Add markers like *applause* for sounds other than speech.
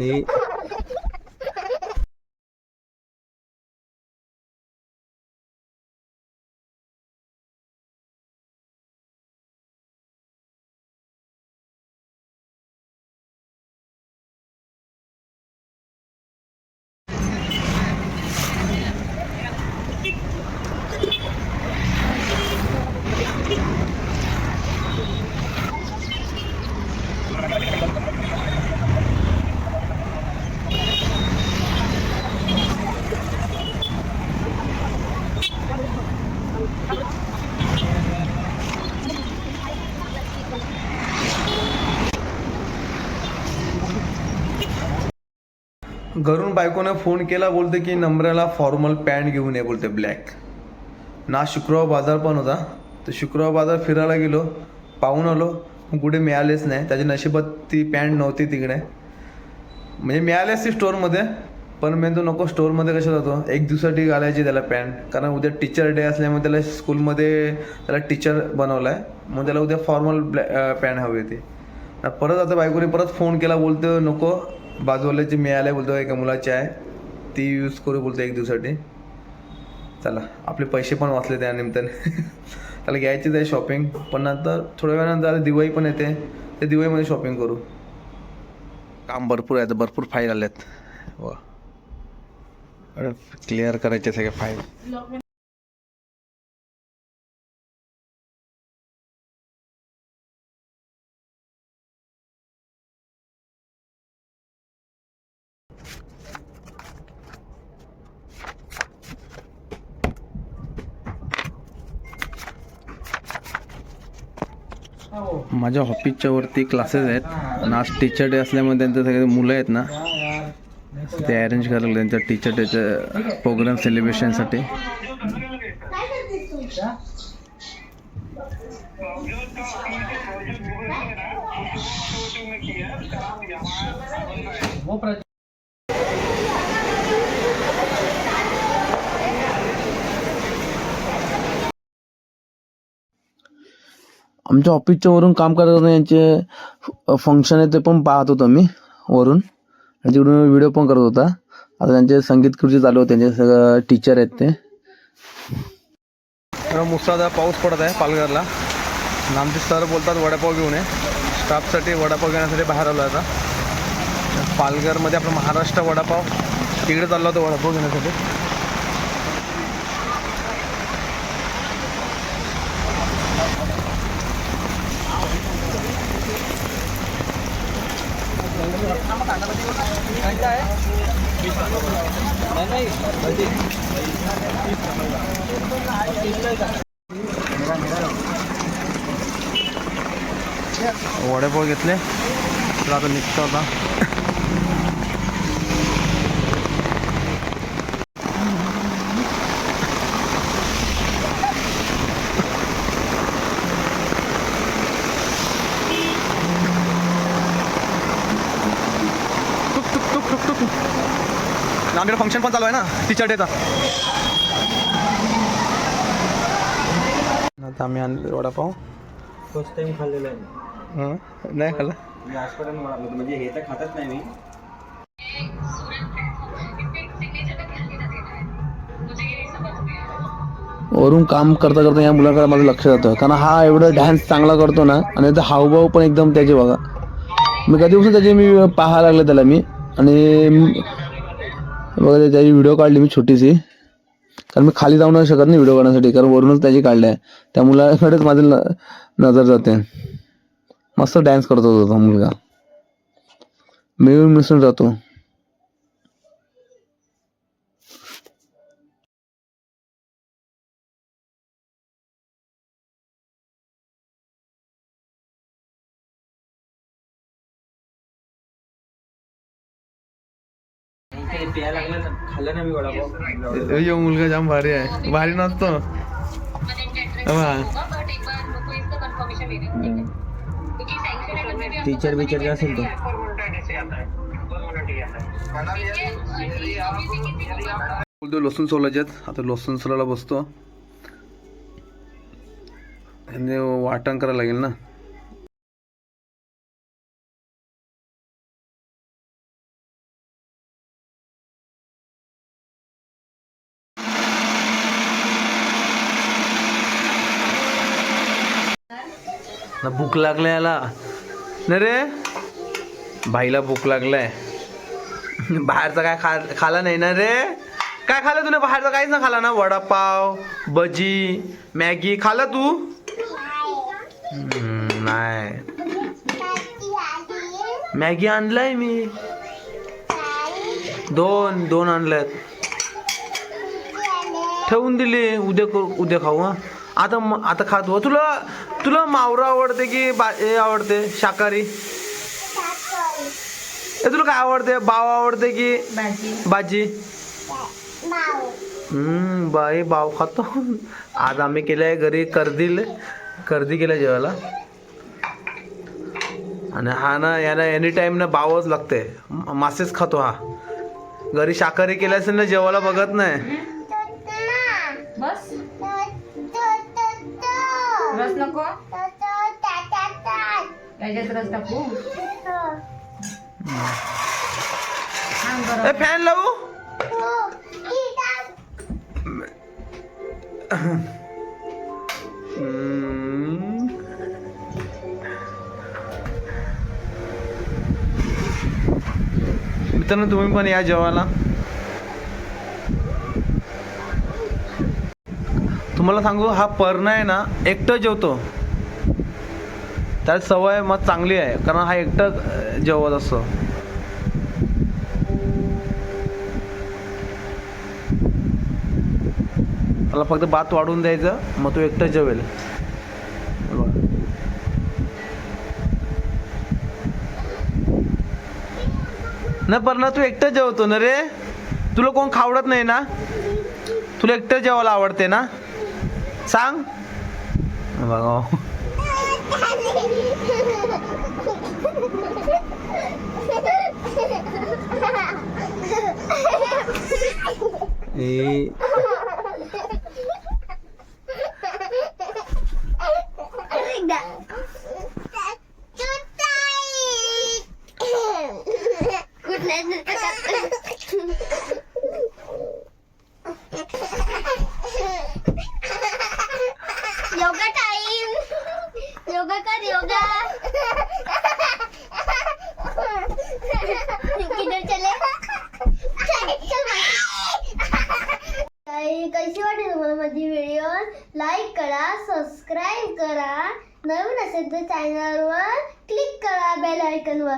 हे घरून बायकोने फोन केला बोलते की नम्राला फॉर्मल पॅन्ट घेऊन ये बोलते ब्लॅक ना शुक्रवार बाजार पण होता. तर शुक्रवार बाजार फिरायला गेलो. पाहून आलो. पण कुठे मिळालेच नाही. त्याच्या नशिबात ती पॅन्ट नव्हती तिकडे. म्हणजे मिळालेच ती स्टोअरमध्ये पण मी तो नको स्टोअरमध्ये कसं जातो? एक दिवसासाठी घालायची त्याला पॅन्ट कारण उद्या टीचर डे असल्यामुळे त्याला स्कूलमध्ये त्याला टीचर बनवला आहे मग त्याला उद्या फॉर्मल ब्लॅ पॅन्ट हवी होती. परत आता बायकोने परत फोन केला बोलतो नको बाजूवाल्याची मिळाल्या बोलतो एका मुलाची आहे ती यूज करू बोलतो एक दिवसासाठी. चला आपले पैसे पण वाचले त्या निमित्ताने. *laughs* त्याला घ्यायचीच आहे शॉपिंग पण नंतर थोड्या वेळानंतर आता दिवाळी पण येते त्या दिवाळीमध्ये शॉपिंग करू. काम भरपूर आहे भरपूर फाईल आलेत. व. क्लिअर करायचे सगळे फाईल माझ्या हॉपीजच्या वरती क्लासेस आहेत. आणि आज टीचर डे असल्यामुळे त्यांचे सगळे मुलं आहेत ना ते अरेंज करायला त्यांच्या टीचर डेच्या प्रोग्राम सेलिब्रेशनसाठी आमच्या ऑफिसच्या वरून काम करत यांचे फंक्शन आहे ते पण पाहत होतो मी वरून. आणि तिकडून व्हिडिओ पण करत होता. आता त्यांचे संगीत खुर्ची चालू होते त्यांचे सगळं टीचर आहेत ते. मुसळधार पाऊस पडत आहे पालघरला. आणि आमचे सर बोलतात वडापाव घेऊन ये. स्टाफसाठी वडापाव घेण्यासाठी बाहेर आलो आता. पालघरमध्ये आपलं महाराष्ट्र वडापाव. तिकडे चाललो होतो वडापाव घेण्यासाठी. वडेपाव घेतले. तर आता निघतो आता. आमच्याकडे फंक्शन पण चालू आहे ना? टीचर डेचा. आता आम्ही आणले वडापाव. फर्स्ट टाइम खाल्लेलं आहे. हं, नाही खाल्ला? मी आजपर्यंत मला आवडतं. म्हणजे हे तर खातच नाही मी. वरून काम करता करता या मुलाकडे माझं लक्ष जातं. कारण हा एवढं डॅन्स चांगला करतो ना आणि ते हावभाव पण एकदम त्याचे बघा. मी कधीपासून त्याचे मी पाहायला लागले त्याला मी. आणि बघा त्याची व्हिडिओ काढली मी छोटीशी. कारण मी खाली जाऊ नाही शकत नाही व्हिडिओ काढण्यासाठी कारण वरूनच त्याची काढली आहे. त्या मुलाकडेच माझी न- नजर जाते. मस्त डॅन्स करतो होता तो मुलगा. मिळून मिसळून जातो यो मुलगा जाम भारी आहे. भारी नसतो. टीचर बिचर असेल तो? बोलतो लसूण सोलायच्यात आता लसूण सोलायला बसतो. वाटण करायला लागेल ना. ना भूक लागलाय याला. नाही रे? भाईला भूक लागलाय. *laughs* बाहेरचं काय खा खाला नाही ना रे? काय खाल्लं तुला बाहेरचं काहीच ना खाला ना? वडापाव भजी मॅगी खाला तू? नाही. मॅगी आणलाय मी. दोन दोन आणल्यात. ठेवून दिली. उद्या करू उद्या खाऊ हा? आता म- आता खातो. तुला तुला मावरा आवडते की बा हे आवडते? शाकाहारी? तुला काय आवडते? बाव आवडते की भाजी. हम्म बाई बाव खातो. आज आम्ही केलंय घरी कर्दील. कर्दी केलं जेवायला. आणि हा ना याला एनी टाइम ना बावच लागते. मासेच खातो हा. घरी शाकाहारी केलं असेल ना जेवायला बघत नाही. रस नको याच्यात रस टाकू सांग ए बरं फॅन लावू हम्म. मित्रांनो तुम्ही पण या जेवायला तुम्हाला सांगू हा पर्ण आहे ना एकटं जेवतो. त्यात सवय मग चांगली आहे कारण हा एकटं जेवत असतो. त्याला फक्त भात वाढून द्यायचं मग तो एकटं जेवेल. ना बघा. पण ना तू एकटं जेवतो ना रे? तुला कोण खावडत नाही ना? तुला एकटं जेवायला आवडते ना? सांग बघा हो. ए, कर योगा किधर चले काही कशी वाटली तुम्हाला माझी व्हिडिओ लाईक करा सबस्क्राईब करा. नवीन असेल तर चॅनलवर क्लिक करा बेल आयकॉनवर